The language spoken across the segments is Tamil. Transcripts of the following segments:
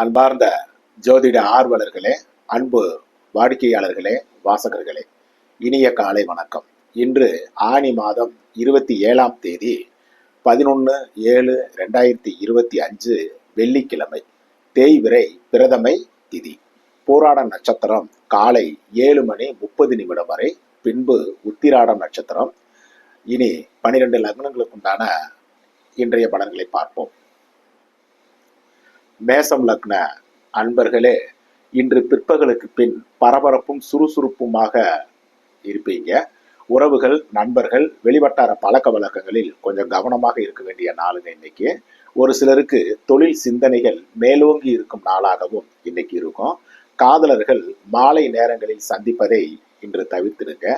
அன்பார்ந்த ஜோதிட ஆர்வலர்களே அன்பு வாடிக்கையாளர்களே வாசகர்களே இனிய காலை வணக்கம். இன்று ஆனி மாதம் இருபத்தி ஏழாம் தேதி பதினொன்று ஏழு ரெண்டாயிரத்தி இருபத்தி அஞ்சு வெள்ளிக்கிழமை தேய்விரை பிரதமை திதி. போராட நட்சத்திரம் காலை ஏழு மணி முப்பது நிமிடம் வரை பின்பு உத்திராடம் நட்சத்திரம். இனி பனிரெண்டு லக்னங்களுக்குண்டான இன்றைய பலன்களை பார்ப்போம். மேசம் லக்ன அன்பர்களே இன்று பிற்பகலுக்கு பின் பரபரப்பும் சுறுசுறுப்புமாக இருப்பீங்க. உறவுகள் நண்பர்கள் வெளிவட்டார பழக்க வழக்கங்களில் கொஞ்சம் கவனமாக இருக்க வேண்டிய நாளுங்க இன்னைக்கு. ஒரு சிலருக்கு தொழில் சிந்தனைகள் மேலோங்கி இருக்கும் நாளாகவும் இன்னைக்கு இருக்கும். காதலர்கள் மாலை நேரங்களில் சந்திப்பதை இன்று தவிர்த்திருங்க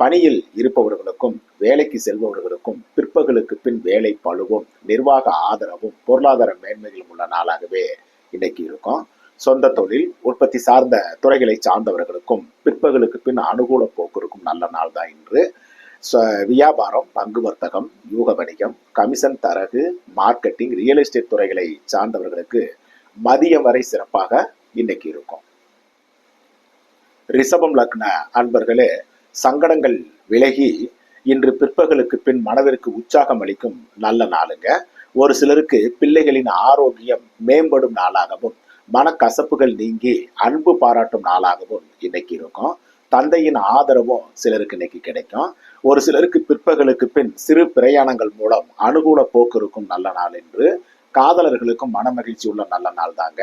பணியில் இருப்பவர்களுக்கும் வேலைக்கு செல்பவர்களுக்கும் பிற்பகலுக்கு பின் வேலை பழுவும் நிர்வாக ஆதரவும் பொருளாதார மேன்மைகளும் உள்ள நாளாகவே இன்னைக்கு இருக்கும். சொந்த தொழில் உற்பத்தி சார்ந்த துறைகளை சார்ந்தவர்களுக்கும் பிற்பகலுக்கு பின் அனுகூல போக்கு இருக்கும் நல்ல நாள் தான் இன்று. வியாபாரம் பங்கு வர்த்தகம் யூக வணிகம் கமிஷன் தரகு மார்க்கெட்டிங் ரியல் எஸ்டேட் துறைகளை சார்ந்தவர்களுக்கு மதியம் வரை சிறப்பாக இன்னைக்கு இருக்கும். ரிஷபம் லக்ன அன்பர்களே சங்கடங்கள் விலகி இன்று பிற்பகலுக்கு பின் மனதிற்கு உற்சாகம் அளிக்கும் நல்ல நாளுங்க. ஒரு சிலருக்கு பிள்ளைகளின் ஆரோக்கியம் மேம்படும் நாளாகவும் மனக்கசப்புகள் நீங்கி அன்பு பாராட்டும் நாளாகவும் இன்னைக்கு இருக்கும். தந்தையின் ஆதரவும் சிலருக்கு இன்னைக்கு கிடைக்கும். ஒரு சிலருக்கு பிற்பகலுக்கு பின் சிறு பிரயாணங்கள் மூலம் அனுகூல போக்கு இருக்கும் நல்ல நாள் என்று காதலர்களுக்கும் மனமகிழ்ச்சி உள்ள நல்ல நாள் தாங்க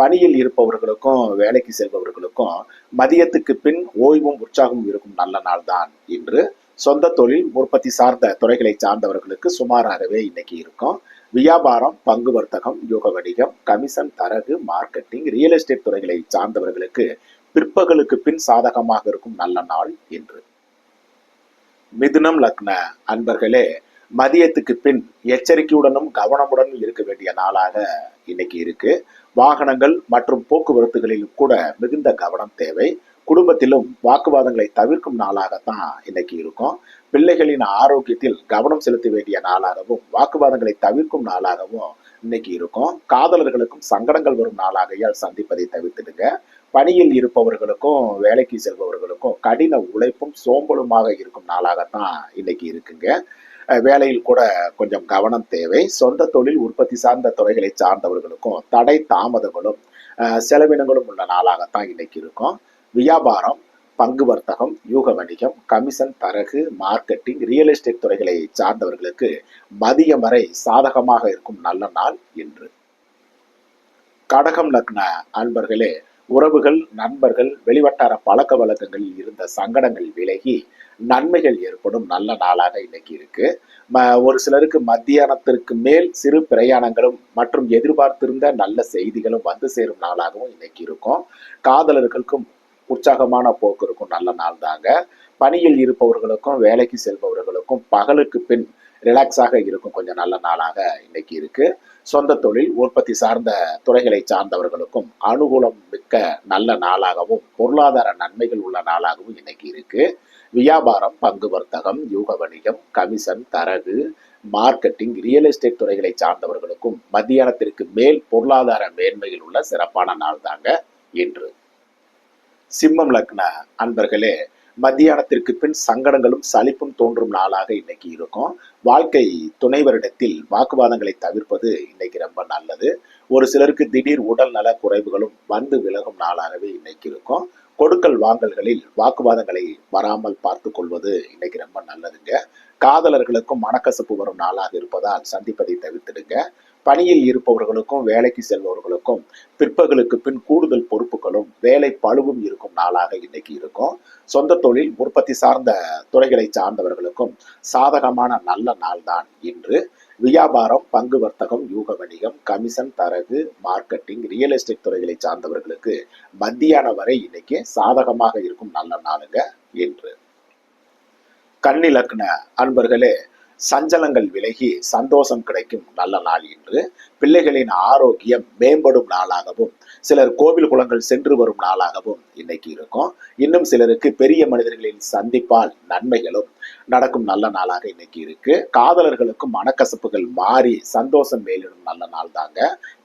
பணியில் இருப்பவர்களுக்கும் வேலைக்கு செல்பவர்களுக்கும் மதியத்துக்கு பின் ஓய்வும் உற்சாகமும் இருக்கும் நல்ல நாள் தான் இன்று. சொந்த தொழில் உற்பத்தி சார்ந்த துறைகளை சார்ந்தவர்களுக்கு சுமாராகவே இன்னைக்கு இருக்கும். வியாபாரம் பங்கு வர்த்தகம் யோக வணிகம் கமிஷன் தரகு மார்க்கெட்டிங் ரியல் எஸ்டேட் துறைகளை சார்ந்தவர்களுக்கு பிற்பகலுக்கு பின் சாதகமாக இருக்கும் நல்ல நாள் இன்று. மிதுனம் லக்ன அன்பர்களே மதியத்துக்கு பின் எச்சரிக்கையுடனும் கவனமுடனும் இருக்க வேண்டிய நாளாக இன்னைக்கு இருக்கு. வாகனங்கள் மற்றும் போக்குவரத்துகளிலும் கூட மிகுந்த கவனம் தேவை. குடும்பத்திலும் வாக்குவாதங்களை தவிர்க்கும் நாளாகத்தான் இன்னைக்கு இருக்கும். பிள்ளைகளின் ஆரோக்கியத்தில் கவனம் செலுத்த வேண்டிய நாளாகவும் வாக்குவாதங்களை தவிர்க்கும் நாளாகவும் இன்னைக்கு இருக்கும். காதலர்களுக்கும் சங்கடங்கள் வரும் நாளாகையால் சந்திப்பதை தவிர்த்துடுங்க. பணியில் இருப்பவர்களுக்கும் வேலைக்கு செல்பவர்களுக்கும் கடின உழைப்பும் சோம்பலுமாக இருக்கும் நாளாகத்தான் இன்னைக்கு இருக்குங்க. வேலையில் கூட கொஞ்சம் கவனம் தேவை. சொந்த தொழில் உற்பத்தி சார்ந்த துறைகளை சார்ந்தவர்களுக்கும் தடை தாமதங்களும் செலவினங்களும் உள்ள நாளாகத்தான் இன்னைக்கு இருக்கும். வியாபாரம் பங்கு வர்த்தகம் யூக வணிகம் கமிஷன் தரகு மார்க்கெட்டிங் ரியல் எஸ்டேட் துறைகளை சார்ந்தவர்களுக்கு மதியம் வரை சாதகமாக இருக்கும் நல்ல நாள் இன்று. கடகம் லக்ன அன்பர்களே உறவுகள் நண்பர்கள் வெளிவட்டார பழக்க வழக்கங்களில் இருந்த சங்கடங்கள் விலகி நன்மைகள் ஏற்படும் நல்ல நாளாக இன்னைக்கு இருக்கு. ஒரு சிலருக்கு மத்தியானத்திற்கு மேல் சிறு பிரயாணங்களும் மற்றும் எதிர்பார்த்திருந்த நல்ல செய்திகளும் வந்து சேரும் நாளாகவும் இன்னைக்கு இருக்கும். காதலர்களுக்கும் உற்சாகமான போக்கு இருக்கும் நல்ல நாள் தாங்க. பணியில் இருப்பவர்களுக்கும் வேலைக்கு செல்பவர்களுக்கும் பகலுக்கு பின் ரிலாக்ஸாக இருக்கும். கொஞ்சம் நல்ல நாளாக இன்னைக்கு இருக்கு. சொந்த தொழில் உற்பத்தி சார்ந்த துறைகளை சார்ந்தவர்களுக்கும் அனுகூலம் மிக்க நல்ல நாளாகவும் பொருளாதார நன்மைகள் உள்ள நாளாகவும் இன்னைக்கு இருக்கு. வியாபாரம் பங்கு வர்த்தகம் யூக வணிகம் கமிஷன் தரகு மார்க்கெட்டிங் ரியல் எஸ்டேட் துறைகளை சார்ந்தவர்களுக்கும் மத்தியானத்திற்கு மேல் பொருளாதார மேன்மையில் உள்ள சிறப்பான நாள் தாங்க இன்று. சிம்மம் லக்ன அன்பர்களே மத்தியானத்திற்கு பின் சங்கடங்களும் சலிப்பும் தோன்றும் நாளாக இன்னைக்கு இருக்கும். வாழ்க்கை துணைவரிடத்தில் வாக்குவாதங்களை தவிர்ப்பது இன்னைக்கு ரொம்ப நல்லது. ஒரு சிலருக்கு திடீர் உடல் நல குறைவுகளும் வந்து விலகும் நாளாகவே இன்னைக்கு இருக்கும். கொடுக்கல் வாங்கல்களில் வாக்குவாதங்களை வராமல் பார்த்து கொள்வது இன்னைக்கு ரொம்ப நல்லதுங்க. காதலர்களுக்கும் மனக்கசப்பு வரும் நாளாக இருப்பதால் சந்திப்பதை தவிர்த்திடுங்க. பணியில் இருப்பவர்களுக்கும் வேலைக்கு செல்பவர்களுக்கும் பிற்பகலுக்கு பின் கூடுதல் பொறுப்புகளும் வேலை பழுவும் இருக்கும் நாளாக இன்னைக்கு இருக்கும். சொந்த தொழில் உற்பத்தி சார்ந்த துறைகளை சார்ந்தவர்களுக்கும் சாதகமான நல்ல நாள் தான் இன்று. வியாபாரம் பங்கு வர்த்தகம் யூக வணிகம் கமிஷன் தரகு மார்க்கெட்டிங் ரியல் எஸ்டேட் துறைகளை சார்ந்தவர்களுக்கு மத்தியான வரை இன்னைக்கு சாதகமாக இருக்கும் நல்ல நாளுங்க இன்று. கண்ணிலக்ன அன்பர்களே சஞ்சலங்கள் விலகி சந்தோஷம் கிடைக்கும் நல்ல நாள் இன்று பிள்ளைகளின் ஆரோக்கியம் மேம்படும் நாளாகவும் சிலர் கோவில் குளங்கள் சென்று வரும் நாளாகவும் இன்னைக்கு இருக்கும். இன்னும் சிலருக்கு பெரிய மனிதர்களின் சந்திப்பால் நன்மைகளும் நடக்கும் நல்ல நாளாக இன்னைக்கு இருக்கு. காதலர்களுக்கும் மனக்கசப்புகள் மாறி சந்தோஷம் மேலிடும் நல்ல நாள் தாங்க.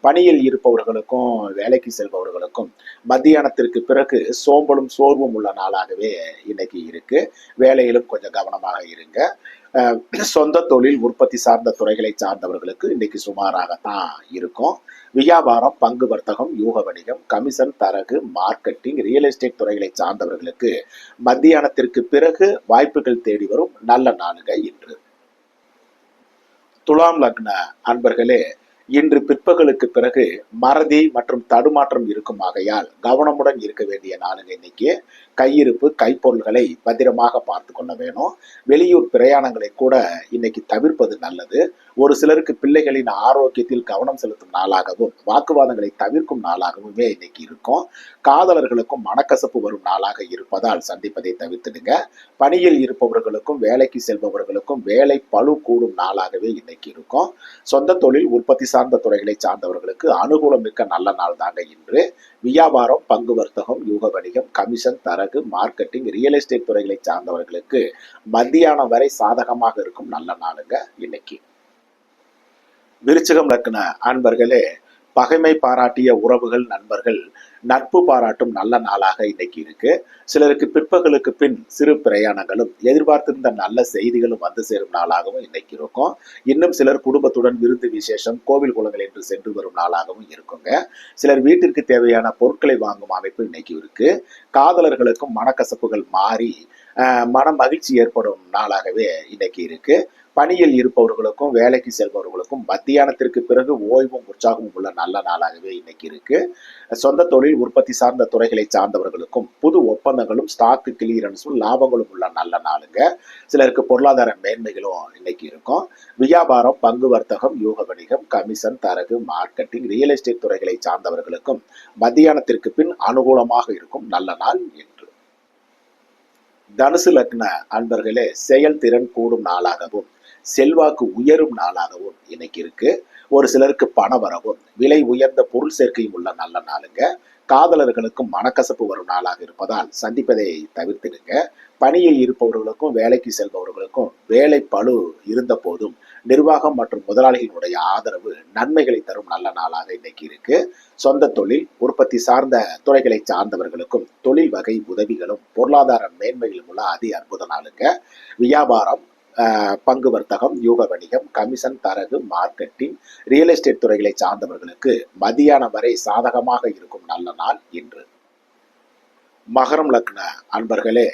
பணியில் இருப்பவர்களுக்கும் வேலைக்கு செல்பவர்களுக்கும் மத்தியானத்திற்கு பிறகு சோம்பலும் சோர்வும் உள்ள நாளாகவே இன்னைக்கு இருக்கு. வேலையிலும் கொஞ்சம் கவனமாக இருங்க. சொந்த தொழில் உற்பத்தி சார்ந்த துறைகளை சார்ந்தவர்களுக்கு இன்னைக்கு சுமாராகத்தான் இருக்கும். வியாபாரம் பங்கு வர்த்தகம் யூக வணிகம் கமிஷன் தரகு மார்க்கெட்டிங் ரியல் எஸ்டேட் துறைகளை சார்ந்தவர்களுக்கு மத்தியானத்திற்கு பிறகு வாய்ப்புகள் தேடி வரும். நல்ல நாளுங்க இன்று. துலாம் லக்ன அன்பர்களே இன்று பிற்பகலுக்கு பிறகு மறதி மற்றும் தடுமாற்றம் இருக்கும் ஆகையால் கவனமுடன் இருக்க வேண்டிய நாளுங்க இன்னைக்கு கையிருப்பு கைப்பொருள்களை பத்திரமாக பார்த்து கொள்ள வேணும். வெளியூர் பிரயாணங்களை கூட இன்னைக்கு தவிர்ப்பது நல்லது. ஒரு சிலருக்கு பிள்ளைகளின் ஆரோக்கியத்தில் கவனம் செலுத்தும் நாளாகவும் வாக்குவாதங்களை தவிர்க்கும் நாளாகவுமே இன்னைக்கு இருக்கும். காதலர்களுக்கும் மனக்கசப்பு வரும் நாளாக இருப்பதால் சந்திப்பதை தவிர்த்துடுங்க. பணியில் இருப்பவர்களுக்கும் வேலைக்கு செல்பவர்களுக்கும் வேலை பழு கூடும் நாளாகவே இன்னைக்கு இருக்கும். சொந்த தொழில் உற்பத்தி சார்ந்த துறைகளை சார்ந்தவர்களுக்கு அனுகூலம் மிக்க நல்ல நாள் தாங்க இன்று. வியாபாரம் பங்கு வர்த்தகம் யூக வணிகம் கமிஷன் தரகு மார்க்கெட்டிங் ரியல் எஸ்டேட் துறைகளை சார்ந்தவர்களுக்கு மத்தியானம் வரை சாதகமாக இருக்கும் நல்ல நாளுங்க இன்னைக்கு. விருச்சிகம் லக்ன அன்பர்களே பகைமை பாராட்டிய உறவுகள் நண்பர்கள் நட்பு பாராட்டும் நல்ல நாளாக இன்னைக்கு இருக்கு. சிலருக்கு பிற்பகலுக்கு பின் சிறு பிரயாணங்களும் எதிர்பார்த்திருந்த நல்ல செய்திகளும் வந்து சேரும் நாளாகவும் இன்னைக்கு இருக்கும். இன்னும் சிலர் குடும்பத்துடன் விருந்து விசேஷம் கோவில் குளங்கள் என்று சென்று வரும் நாளாகவும் இருக்குங்க. சிலர் வீட்டிற்கு தேவையான பொருட்களை வாங்கும் அமைப்பு இன்னைக்கு இருக்கு. காதலர்களுக்கும் மனக்கசப்புகள் மாறி மன மகிழ்ச்சி ஏற்படும் நாளாகவே இன்னைக்கு இருக்கு. பணியில் இருப்பவர்களுக்கும் வேலைக்கு செல்பவர்களுக்கும் மத்தியானத்திற்கு பிறகு ஓய்வும் உற்சாகமும் உள்ள நல்ல நாளாகவே இன்னைக்கு இருக்கு. சொந்த தொழில் உற்பத்தி சார்ந்த துறைகளை சார்ந்தவர்களுக்கும் புது ஒப்பந்தங்களும் ஸ்டாக்கு கிளியரன்ஸும் லாபங்களும் உள்ள நல்ல நாளுங்க. சிலருக்கு பொருளாதார மேன்மைகளும் இன்னைக்கு இருக்கும். வியாபாரம் பங்கு வர்த்தகம் யூக வணிகம் கமிஷன் தரகு மார்க்கெட்டிங் ரியல் எஸ்டேட் துறைகளை சார்ந்தவர்களுக்கும் மத்தியானத்திற்கு பின் அனுகூலமாக இருக்கும் நல்ல நாள் தனுசு லக்ன அன்பர்களே செயல்திறன் கூடும் நாளாகவும் செல்வாக்கு உயரும் நாளாகவும் இன்னைக்கு இருக்கு. ஒரு சிலருக்கு பண வரவும் விலை உயர்ந்த பொருள் சேர்க்கையும் உள்ள நல்ல நாளுங்க. காதலர்களுக்கும் மனக்கசப்பு வரும் நாளாக இருப்பதால் சந்திப்பதை தவிர்த்திடுங்க. பணியில் இருப்பவர்களுக்கும் வேலைக்கு செல்பவர்களுக்கும் வேலை பளு இருந்த போதும் நிர்வாகம் மற்றும் முதலாளிகளுடைய ஆதரவு நன்மைகளை தரும் நல்ல நாளாக இன்னைக்கு இருக்கு. சொந்த தொழில் உற்பத்தி சார்ந்த துறைகளை சார்ந்தவர்களுக்கும் தொழில் வகை உதவிகளும் பொருளாதார மேன்மைகளும் உள்ள அதி அற்புத நாளுங்க. வியாபாரம் ஆஹ், பங்கு வர்த்தகம் யூக வணிகம் கமிஷன் தரகு மார்க்கெட்டிங் ரியல் எஸ்டேட் துறைகளை சார்ந்தவர்களுக்கு மதியானம் வரை சாதகமாக இருக்கும் நல்ல நாள் இன்று. மகரம் லக்ன அன்பர்களே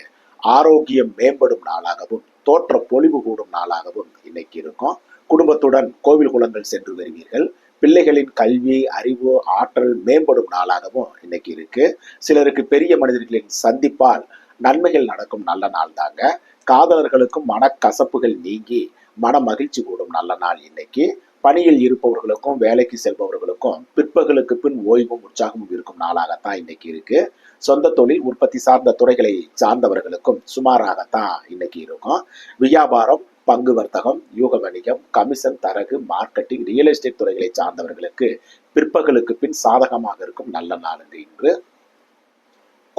ஆரோக்கியம் மேம்படும் நாளாகவும் தோற்ற பொலிவு கூடும் நாளாகவும் இன்னைக்கு இருக்கும். குடும்பத்துடன் கோவில் குளங்கள் சென்று வருவீர்கள். பிள்ளைகளின் கல்வி அறிவு ஆற்றல் மேம்படும் நாளாகவும் இன்னைக்கு இருக்கு. சிலருக்கு பெரிய மனிதர்களின் சந்திப்பால் நன்மைகள் நடக்கும் நல்ல நாள் தாங்க. காதலர்களுக்கும் மனக்கசப்புகள் நீங்கி மன மகிழ்ச்சி கூடும் நல்ல நாள் இன்னைக்கு. பணியில் இருப்பவர்களுக்கும் வேலைக்கு செல்பவர்களுக்கும் பிற்பகலுக்கு பின் ஓய்வும் உற்சாகமும் இருக்கும் நாளாகத்தான் இன்னைக்கு இருக்கு. சொந்த தொழில் உற்பத்தி சார்ந்த துறைகளை சார்ந்தவர்களுக்கும் சுமாராகத்தான் இன்னைக்கு இருக்கும். வியாபாரம் பங்கு வர்த்தகம் யூக வணிகம் கமிஷன் தரகு மார்க்கெட்டிங் ரியல் எஸ்டேட் துறைகளை சார்ந்தவர்களுக்கு பிற்பகலுக்கு பின் சாதகமாக இருக்கும் நல்ல நாளுங்க இன்று.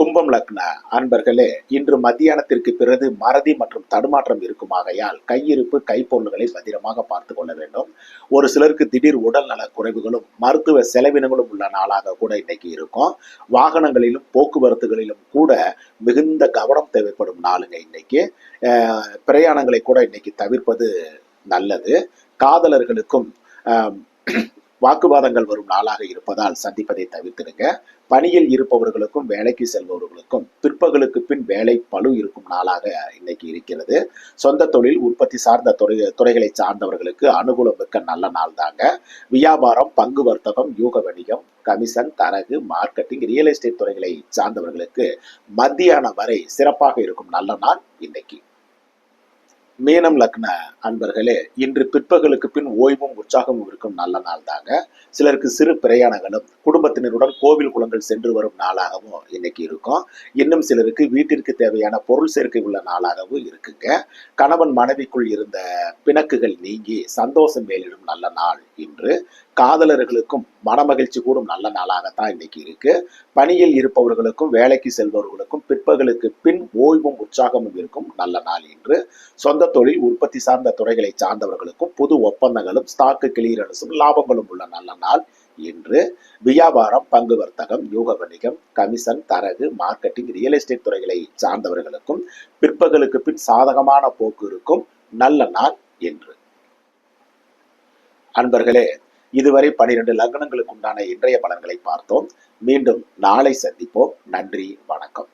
கும்பம் லக்ன அன்பர்களே இன்று மத்தியானத்திற்கு பிறகு மறதி மற்றும் தடுமாற்றம் இருக்குமாகையால் கையிருப்பு கைப்பொருள்களை பத்திரமாக பார்த்து கொள்ள வேண்டும். ஒரு சிலருக்கு திடீர் உடல் நல குறைவுகளும் மருத்துவ செலவினங்களும் உள்ள நாளாக கூட இன்னைக்கு இருக்கும். வாகனங்களிலும் போக்குவரத்துகளிலும் கூட மிகுந்த கவனம் தேவைப்படும் நாளுங்க இன்னைக்கு. பிரயாணங்களை கூட இன்னைக்கு தவிர்ப்பது நல்லது. காதலர்களுக்கும் வாக்குவாதங்கள் வரும் நாளாக இருப்பதால் சந்திப்பதை தவிர்த்திருங்க பணியில் இருப்பவர்களுக்கும் வேலைக்கு செல்பவர்களுக்கும் பிற்பகலுக்கு பின் வேலை பளு இருக்கும் நாளாக இன்னைக்கு இருக்கிறது. சொந்த தொழில் உற்பத்தி சார்ந்த துறை துறைகளை சார்ந்தவர்களுக்கு அனுகூலம் மிக்க நல்ல நாள் தாங்க. வியாபாரம் பங்கு வர்த்தகம் யூக வணிகம் கமிஷன் தரகு மார்க்கெட்டிங் ரியல் எஸ்டேட் துறைகளை சார்ந்தவர்களுக்கு மத்தியானம் வரை சிறப்பாக இருக்கும் நல்ல நாள் இன்னைக்கு. மீனம் லக்ன அன்பர்களே இன்று பிற்பகலுக்கு பின் ஓய்வும் உற்சாகமும் இருக்கும் நல்ல நாள் தாங்க. சிலருக்கு சிறு பிரயாணங்களும் குடும்பத்தினருடன் கோவில் குளங்கள் சென்று வரும் நாளாகவும் இன்னைக்கு இருக்கும். இன்னும் சிலருக்கு வீட்டிற்கு தேவையான பொருள் சேர்க்கை உள்ள நாளாகவும் இருக்குங்க. கணவன் மனைவிக்குள் இருந்த பிணக்குகள் நீங்கி சந்தோஷம் மேலிடும் நல்ல நாள் இன்று. காதலர்களுக்கும் மனமகிழ்ச்சி கூடும் நல்ல நாளாகத்தான் இன்னைக்கு இருக்கு. பணியில் இருப்பவர்களுக்கும் வேலைக்கு செல்பவர்களுக்கும் பிற்பகலுக்கு பின் ஓய்வும் உற்சாகமும் இருக்கும் நல்ல நாள் இன்று. சொந்த தொழில் உற்பத்தி சார்ந்த துறைகளை சார்ந்தவர்களுக்கும் புது ஒப்பந்தங்களும் ஸ்டாக்கு கிளியரன்ஸும் லாபங்களும் உள்ள நல்ல நாள் இன்று. வியாபாரம் பங்கு வர்த்தகம் யூக வணிகம் கமிஷன் தரகு மார்க்கெட்டிங் ரியல் எஸ்டேட் துறைகளை சார்ந்தவர்களுக்கும் பிற்பகலுக்கு பின் சாதகமான போக்கு இருக்கும் நல்ல நாள் என்று அன்பர்களே இதுவரை பனிரெண்டு லக்னங்களுக்கு உண்டான இன்றைய பலன்களை பார்த்தோம். மீண்டும் நாளை சந்திப்போம். நன்றி வணக்கம்.